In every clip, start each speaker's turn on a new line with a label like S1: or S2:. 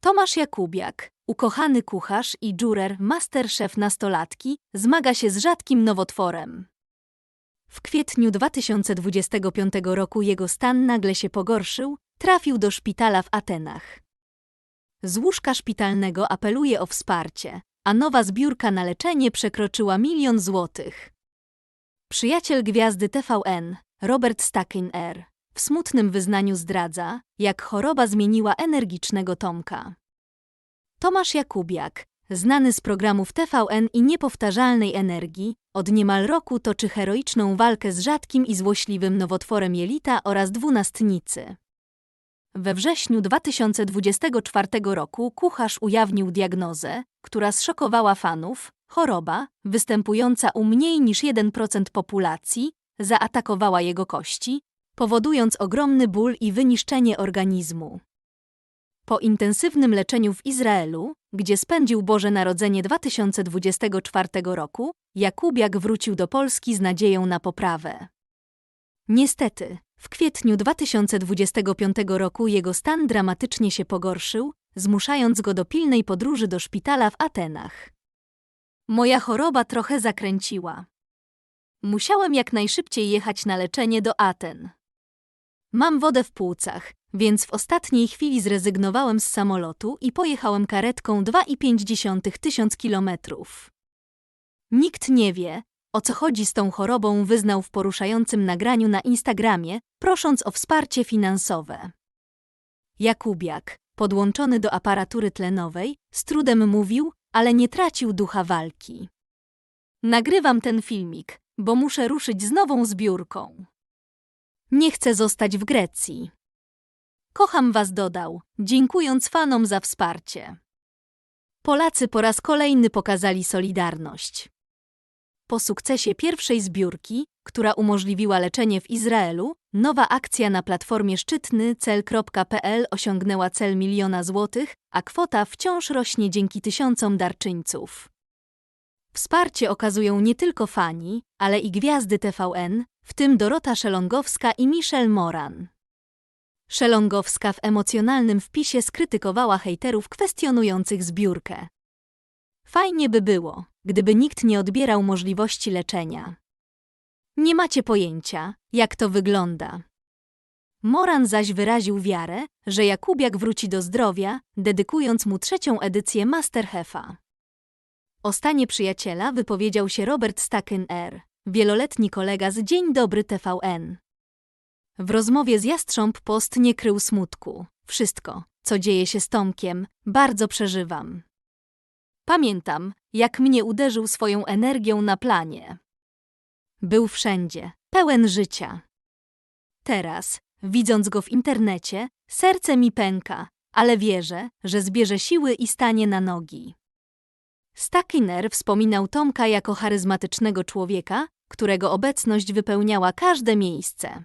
S1: Tomasz Jakubiak, ukochany kucharz i juror masterchef nastolatki, zmaga się z rzadkim nowotworem. W kwietniu 2025 roku jego stan nagle się pogorszył, trafił do szpitala w Atenach. Z łóżka szpitalnego apeluje o wsparcie, a nowa zbiórka na leczenie przekroczyła milion złotych. Przyjaciel gwiazdy TVN, Robert Stackin-R, w smutnym wyznaniu zdradza, jak choroba zmieniła energicznego Tomka. Tomasz Jakubiak, znany z programów TVN i niepowtarzalnej energii, od niemal roku toczy heroiczną walkę z rzadkim i złośliwym nowotworem jelita oraz dwunastnicy. We wrześniu 2024 roku kucharz ujawnił diagnozę, która zszokowała fanów. Choroba, występująca u mniej niż 1% populacji, zaatakowała jego kości, powodując ogromny ból i wyniszczenie organizmu. Po intensywnym leczeniu w Izraelu, gdzie spędził Boże Narodzenie 2024 roku, Jakubiak wrócił do Polski z nadzieją na poprawę. Niestety, w kwietniu 2025 roku jego stan dramatycznie się pogorszył, zmuszając go do pilnej podróży do szpitala w Atenach. Moja choroba trochę zakręciła. Musiałem jak najszybciej jechać na leczenie do Aten. Mam wodę w płucach, więc w ostatniej chwili zrezygnowałem z samolotu i pojechałem karetką 2,5 tysiąc kilometrów. Nikt nie wie, o co chodzi z tą chorobą, wyznał w poruszającym nagraniu na Instagramie, prosząc o wsparcie finansowe. Jakubiak, podłączony do aparatury tlenowej, z trudem mówił, ale nie tracił ducha walki. Nagrywam ten filmik, bo muszę ruszyć z nową zbiórką. Nie chcę zostać w Grecji. Kocham was dodał, dziękując fanom za wsparcie. Polacy po raz kolejny pokazali solidarność. Po sukcesie pierwszej zbiórki, która umożliwiła leczenie w Izraelu, nowa akcja na platformie szczytny.cel.pl osiągnęła cel miliona złotych, a kwota wciąż rośnie dzięki tysiącom darczyńców. Wsparcie okazują nie tylko fani, ale i gwiazdy TVN, w tym Dorota Szelongowska i Michelle Moran. Szelongowska w emocjonalnym wpisie skrytykowała hejterów kwestionujących zbiórkę. Fajnie by było, gdyby nikt nie odbierał możliwości leczenia. Nie macie pojęcia, jak to wygląda. Moran zaś wyraził wiarę, że Jakubiak wróci do zdrowia, dedykując mu trzecią edycję Masterchefa. O stanie przyjaciela wypowiedział się Robert Stacken-R, wieloletni kolega z Dzień Dobry TVN. W rozmowie z Jastrząb Post nie krył smutku. Wszystko, co dzieje się z Tomkiem, bardzo przeżywam. Pamiętam, jak mnie uderzył swoją energią na planie. Był wszędzie, pełen życia. Teraz, widząc go w internecie, serce mi pęka, ale wierzę, że zbierze siły i stanie na nogi. Stakiner wspominał Tomka jako charyzmatycznego człowieka, którego obecność wypełniała każde miejsce.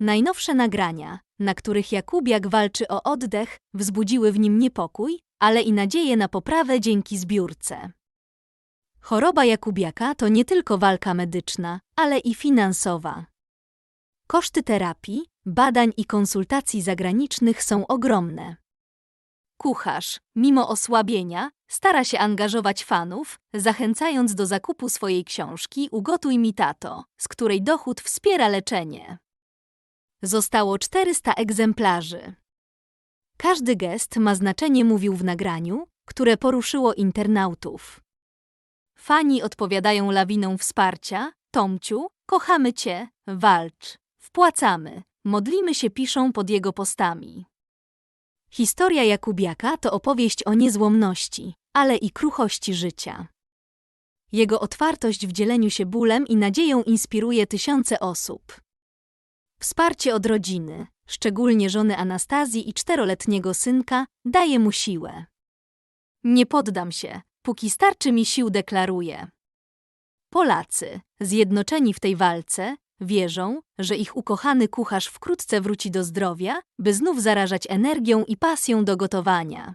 S1: Najnowsze nagrania, na których Jakubiak walczy o oddech, wzbudziły w nim niepokój, ale i nadzieję na poprawę dzięki zbiórce. Choroba Jakubiaka to nie tylko walka medyczna, ale i finansowa. Koszty terapii, badań i konsultacji zagranicznych są ogromne. Kucharz, mimo osłabienia, stara się angażować fanów, zachęcając do zakupu swojej książki Ugotuj mi tato, z której dochód wspiera leczenie. Zostało 400 egzemplarzy. Każdy gest ma znaczenie, mówił w nagraniu, które poruszyło internautów. Fani odpowiadają lawiną wsparcia. Tomciu, kochamy cię, walcz, wpłacamy, modlimy się, piszą pod jego postami. Historia Jakubiaka to opowieść o niezłomności, ale i kruchości życia. Jego otwartość w dzieleniu się bólem i nadzieją inspiruje tysiące osób. Wsparcie od rodziny, szczególnie żony Anastazji i czteroletniego synka, daje mu siłę. Nie poddam się, póki starczy mi sił, deklaruje. Polacy, zjednoczeni w tej walce, wierzą, że ich ukochany kucharz wkrótce wróci do zdrowia, by znów zarażać energią i pasją do gotowania.